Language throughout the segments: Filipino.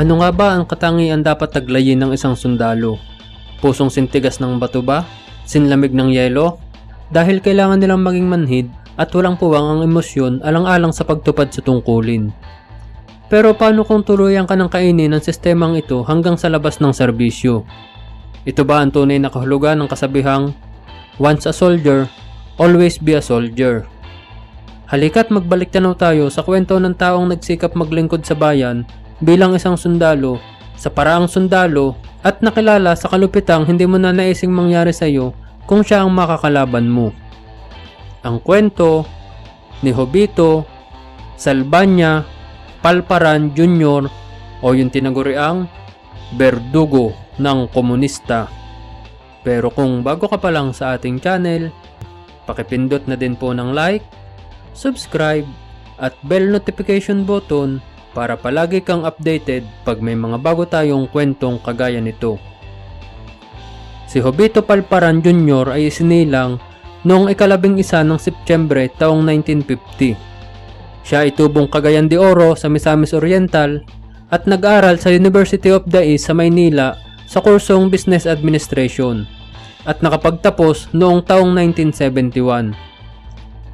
Ano nga ba ang katangian dapat taglayin ng isang sundalo? Pusong sintigas ng bato ba? Sinlamig ng yelo? Dahil kailangan nilang maging manhid at walang puwang ang emosyon alang-alang sa pagtupad sa tungkulin. Pero paano kung tuluyan ka ng kainin ng sistemang ito hanggang sa labas ng serbisyo? Ito ba ang tunay na kahulugan ng kasabihang, Once a soldier, always be a soldier? Halika't magbalik tanaw tayo sa kwento ng taong nagsikap maglingkod sa bayan bilang isang sundalo, sa paraang sundalo at nakilala sa kalupitang hindi mo na naising mangyari sa iyo kung siya ang makakalaban mo. Ang kwento ni Hobito, Salbanya, Palparan Jr. o yung tinaguriang Berdugo ng komunista. Pero kung bago ka pa lang sa ating channel, pakipindot na din po ng like, subscribe, at bell notification button para palagi kang updated pag may mga bago tayong kwentong kagaya nito. Si Hobito Palparan Jr. ay isinilang noong ikalabing isa ng Setyembre taong 1950. Siya ay tubong Cagayan de Oro sa Misamis Oriental at nag-aral sa University of the East sa Maynila sa kursong Business Administration at nakapagtapos noong taong 1971.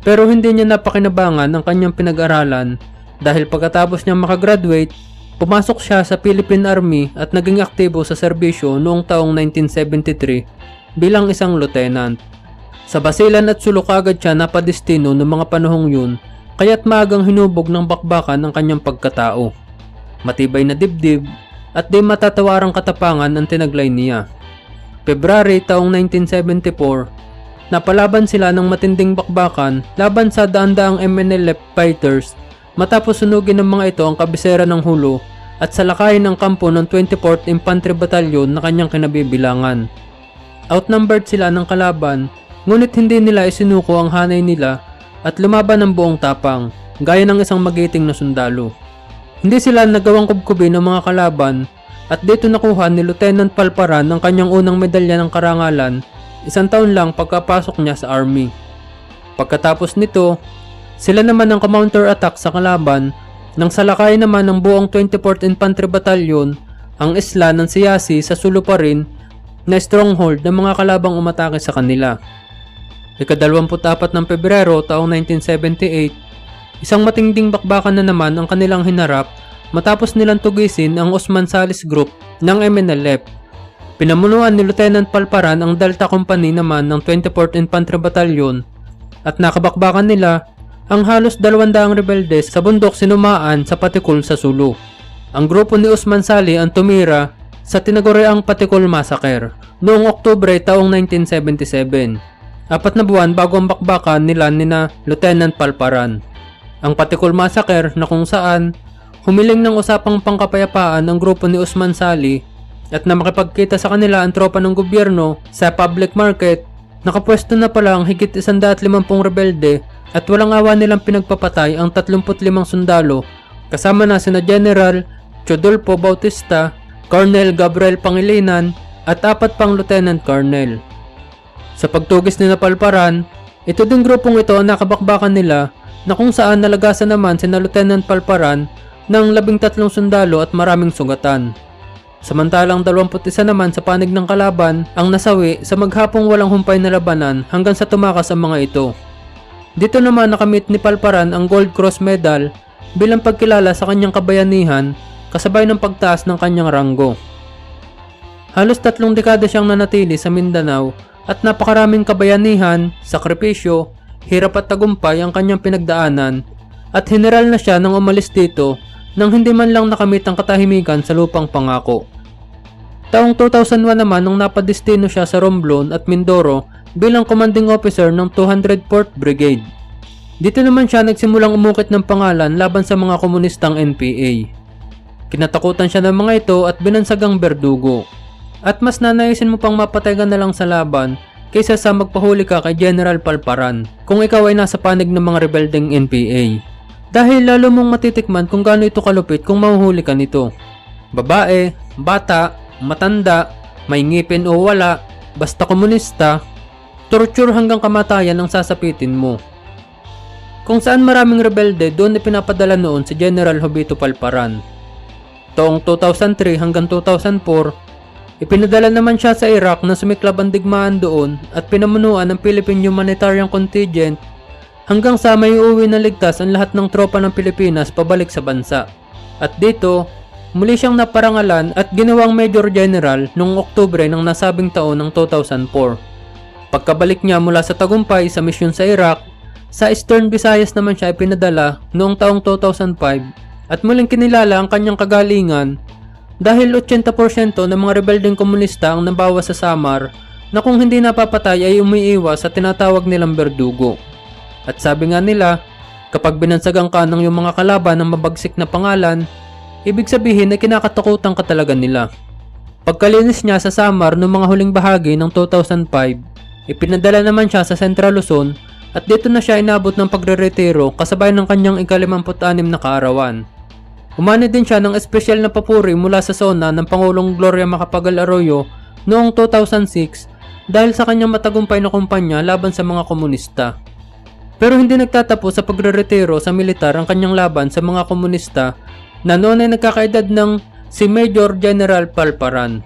Pero hindi niya napakinabangan ang kanyang pinag-aralan dahil pagkatapos niya makagraduate, pumasok siya sa Philippine Army at naging aktibo sa serbisyo noong taong 1973 bilang isang lieutenant. Sa basilan at sulok agad siya napadestino noong mga panahong yun kaya't maagang hinubog ng bakbakan ang kanyang pagkatao. Matibay na dibdib at di matatawarang katapangan ang tinaglay niya. February taong 1974, napalaban sila ng matinding bakbakan laban sa daan-daang MNLF fighters matapos sunugin ng mga ito ang kabisera ng hulo at salakayin ng kampo ng 24th Infantry Battalion na kanyang kinabibilangan. Outnumbered sila ng kalaban, ngunit hindi nila isinuko ang hanay nila at lumaban ng buong tapang, gaya ng isang magiting na sundalo. Hindi sila nagawang kubkubin ng mga kalaban at dito nakuha ni Lieutenant Palparan ang kanyang unang medalya ng karangalan isang taon lang pagkapasok niya sa army. Pagkatapos nito, sila naman ang counter-attack sa kalaban nang salakay naman ng buong 24th Infantry Battalion ang isla ng Siyasi sa Sulu pa rin na stronghold ng mga kalabang umatake sa kanila. Ikadalawamput-apat ng Pebrero taong 1978, isang matinding bakbakan na naman ang kanilang hinarap matapos nilang tugisin ang Osman Salis Group ng MNLF. Pinamunuan ni Lieutenant Palparan ang Delta Company naman ng 24th Infantry Battalion at nakabakbakan nila ang halos 200 rebelde sa bundok sinumaan sa Patikul sa Sulu. Ang grupo ni Usman Sali ang tumira sa tinaguriang Patikul Massacre noong Oktubre taong 1977 apat na buwan bago ang bakbakan nila ni na Lieutenant Palparan. Ang Patikul Massacre na kung saan humiling ng usapang pangkapayapaan ang grupo ni Usman Sali at na makipagkita sa kanila ang tropa ng gobyerno sa public market, nakapwesto na pala ang higit 150 rebelde at walang awa nilang pinagpapatay ang 35 sundalo kasama na sina General Chodolfo Bautista, Colonel Gabriel Pangilinan at apat pang Lieutenant Colonel. Sa pagtugis ni Napalparan, ito din grupong ito ang nakabakbakan nila na kung saan nalagasan naman si na Lieutenant Palparan ng labing tatlong sundalo at maraming sugatan. Samantalang 21 naman sa panig ng kalaban ang nasawi sa maghapong walang humpay na labanan hanggang sa tumakas ang mga ito. Dito naman nakamit ni Palparan ang Gold Cross Medal bilang pagkilala sa kanyang kabayanihan kasabay ng pagtaas ng kanyang ranggo. Halos tatlong dekada siyang nanatili sa Mindanao at napakaraming kabayanihan, sakripisyo, hirap at tagumpay ang kanyang pinagdaanan at general na siya nang umalis dito nang hindi man lang nakamit ang katahimikan sa lupang pangako. Taong 2001 naman nung napadestino siya sa Romblon at Mindoro bilang commanding officer ng 204th Brigade. Dito naman siya nagsimulang umukit ng pangalan laban sa mga komunistang NPA. Kinatakutan siya ng mga ito at binansagang berdugo. At mas nanaisin mo pang mapatay ka na lang sa laban kaysa sa magpahuli ka kay General Palparan kung ikaw ay nasa panig ng mga rebeldeng NPA. Dahil lalo mong matitikman kung gaano ito kalupit kung mahuhuli ka nito. Babae, bata, matanda, may ngipin o wala, basta komunista, torture hanggang kamatayan ang sasapitin mo. Kung saan maraming rebelde doon ipinapadala noon si General Hobito Palparan. Taong 2003 hanggang 2004, ipinadala naman siya sa Iraq na sumiklab ang digmaan doon at pinamunuan ng Philippine Humanitarian Contingent hanggang sa may uwi na ligtas ang lahat ng tropa ng Pilipinas pabalik sa bansa. At dito, muli siyang naparangalan at ginawang Major General noong Oktubre ng nasabing taon ng 2004. Pagkabalik niya mula sa tagumpay sa misyon sa Iraq, sa Eastern Visayas naman siya ipinadala noong taong 2005 at muling kinilala ang kanyang kagalingan dahil 80% ng mga rebeldeng komunista ang nabawa sa Samar na kung hindi napapatay ay umiiwas sa tinatawag nilang berdugo. At sabi nga nila, kapag binansagan ka ng yung mga kalaban ng mabagsik na pangalan, ibig sabihin ay kinakatakutan ka talaga nila. Pagkalinis niya sa Samar noong mga huling bahagi ng 2005, ipinadala naman siya sa Central Luzon at dito na siya inabot ng pagre-retiro kasabay ng kanyang ikalimamput-anim na kaarawan. Umani din siya ng espesyal na papuri mula sa zona ng Pangulong Gloria Macapagal Arroyo noong 2006 dahil sa kanyang matagumpay na kumpanya laban sa mga komunista. Pero hindi nagtatapos sa pagre-retiro sa militar ang kanyang laban sa mga komunista na noon ay nagkakaedad ng si Major General Palparan.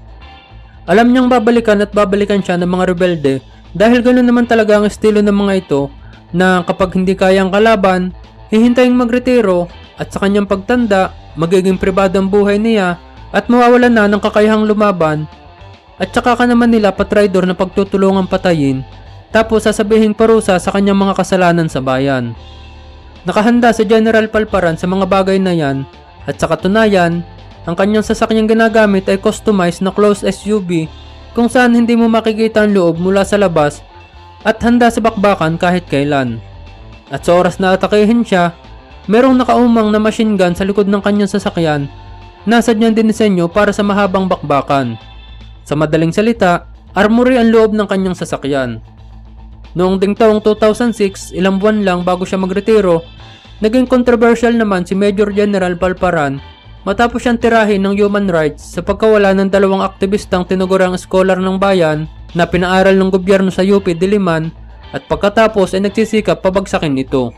Alam niyang babalikan at babalikan siya ng mga rebelde dahil ganoon naman talaga ang estilo ng mga ito na kapag hindi kayang kalaban, hihintaying magretiro at sa kanyang pagtanda, magiging pribado ang buhay niya at mawawalan na ng kakayahang lumaban at saka ka naman nila patraidor na pagtutulungan patayin tapos sasabihin parusa sa kanyang mga kasalanan sa bayan. Nakahanda si General Palparan sa mga bagay na yan at sa katunayan, ang kanyang sasakyang ginagamit ay customized na closed SUV kung saan hindi mo makikita ang loob mula sa labas at handa sa bakbakan kahit kailan. At sa oras na atakehin siya, merong nakaumang na machine gun sa likod ng kanyang sasakyan na sadyang dinisenyo para sa mahabang bakbakan. Sa madaling salita, armory ang loob ng kanyang sasakyan. Noong ding taong 2006, ilang buwan lang bago siya magretiro, naging controversial naman si Major General Palparan matapos siyang tirahin ng human rights sa pagkawala ng dalawang aktivistang tinugurang scholar ng bayan na pinaaral ng gobyerno sa UP Diliman at pagkatapos ay nagsisikap pabagsakin ito.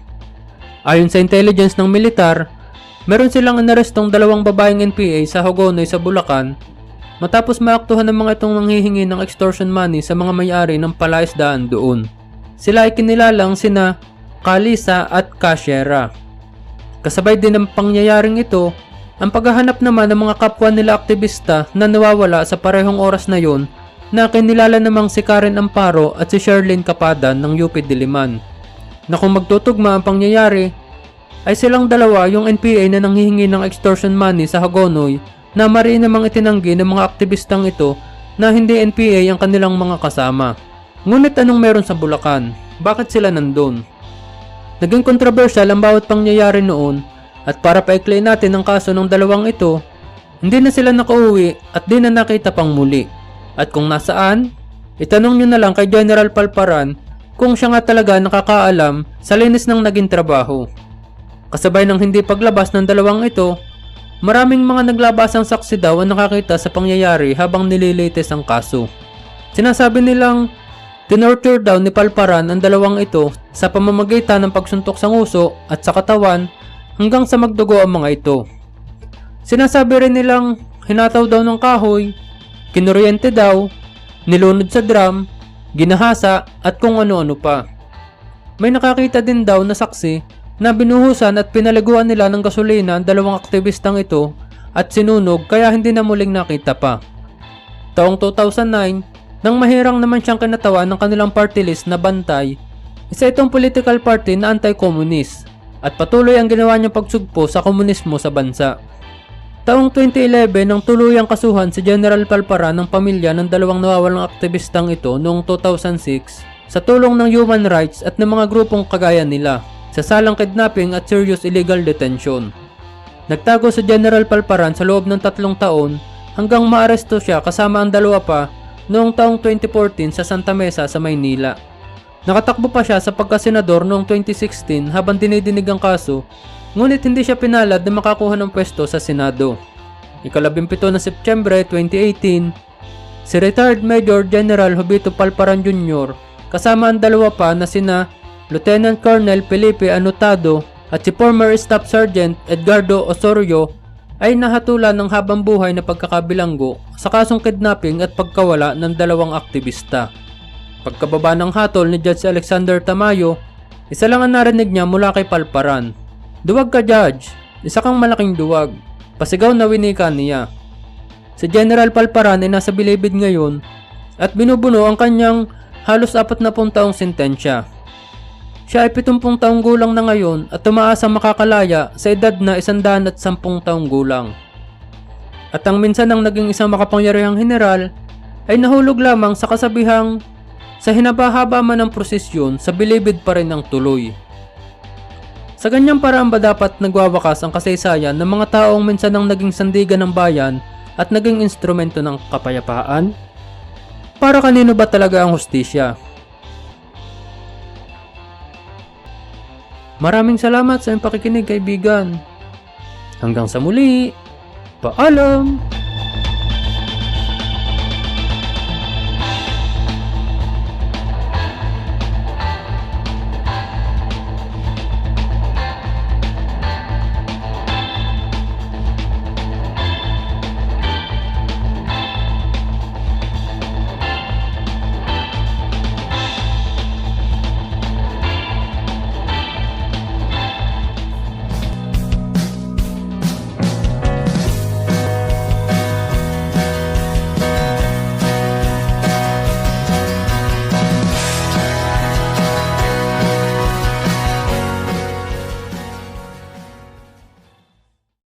Ayon sa intelligence ng militar, meron silang inarestong dalawang babaeng NPA sa Hogonoy sa Bulacan matapos maaktuhan ng mga itong nanghihingi ng extortion money sa mga may-ari ng palaisdaan doon. Sila ay kinilalang sina Kalisa at Kashera. Kasabay din ng pangyayaring ito, ang paghahanap naman ng mga kapwa nila aktivista na nawawala sa parehong oras na yon na kinilala namang si Karen Amparo at si Sherlyn Kapadan ng UP Diliman. Na kung magtutugma ang pangyayari, ay silang dalawa yung NPA na nanghihingi ng extortion money sa Hagonoy na mari namang itinanggi ng mga aktivistang ito na hindi NPA ang kanilang mga kasama. Ngunit anong meron sa Bulacan? Bakit sila nandun? Naging kontrobersyal ang bawat pangyayari noon at para paikli natin ang kaso ng dalawang ito, hindi na sila nakauwi at di na nakita pang muli. At kung nasaan, itanong nyo na lang kay General Palparan kung siya nga talaga nakakaalam sa linis ng naging trabaho. Kasabay ng hindi paglabas ng dalawang ito, maraming mga naglabasang saksi daw ang nakakita sa pangyayari habang nililitis ang kaso. Sinasabi nilang Tinorture daw ni Palparan ang dalawang ito sa pamamagitan ng pagsuntok sa nguso at sa katawan hanggang sa magdugo ang mga ito. Sinasabi rin nilang hinataw daw ng kahoy, kinuryente daw, nilunod sa drum, ginahasa at kung ano-ano pa. May nakakita din daw na saksi na binuhusan at pinaliguan nila ng gasolina ang dalawang aktivistang ito at sinunog kaya hindi na muling nakita pa. Taong 2009, nang mahirang naman siyang kinatawan ng kanilang party list na bantay, isa itong political party na anti-communist at patuloy ang ginawa niyang pagsugpo sa komunismo sa bansa. Taong 2011 nang tuluyang kasuhan si General Palpara ng pamilya ng dalawang nawawalang aktivistang ito noong 2006 sa tulong ng human rights at ng mga grupong kagaya nila sa salang kidnapping at serious illegal detention. Nagtago si General Palparan sa loob ng tatlong taon hanggang maaresto siya kasama ang dalawa pa noong taong 2014 sa Santa Mesa sa Maynila. Nakatakbo pa siya sa pagkasenador noong 2016 habang dinidinig ang kaso, ngunit hindi siya pinalad na makakuha ng pwesto sa Senado. Ikalabimpito na Setyembre 2018, si retired Major General Hobito Palparan Jr. kasama ang dalawa pa na sina Lieutenant Colonel Felipe Anotado at si former Staff Sergeant Edgardo Osorio ay nahatulan ng habang buhay na pagkakabilanggo sa kasong kidnapping at pagkawala ng dalawang aktivista. Pagkababa ng hatol ni Judge Alexander Tamayo, isa lang ang narinig niya mula kay Palparan. Duwag ka Judge, isa kang malaking duwag. Pasigaw na winika niya. Si General Palparan ay nasa bilibid ngayon at binubuno ang kanyang halos apat na taong sentensya. Siya ay 70 taong gulang na ngayon at tumaasang makakalaya sa edad na 110 taong gulang. At ang minsan ang naging isang makapangyarihang general ay nahulog lamang sa kasabihang sa hinabahaba man ng prosesyon sa bilibid pa rin ang tuloy. Sa ganyang paraan ba dapat nagwawakas ang kasaysayan ng mga taong minsan ang naging sandigan ng bayan at naging instrumento ng kapayapaan? Para kanino ba talaga ang hustisya? Maraming salamat sa iyong pakikinig kaibigan. Hanggang sa muli, paalam!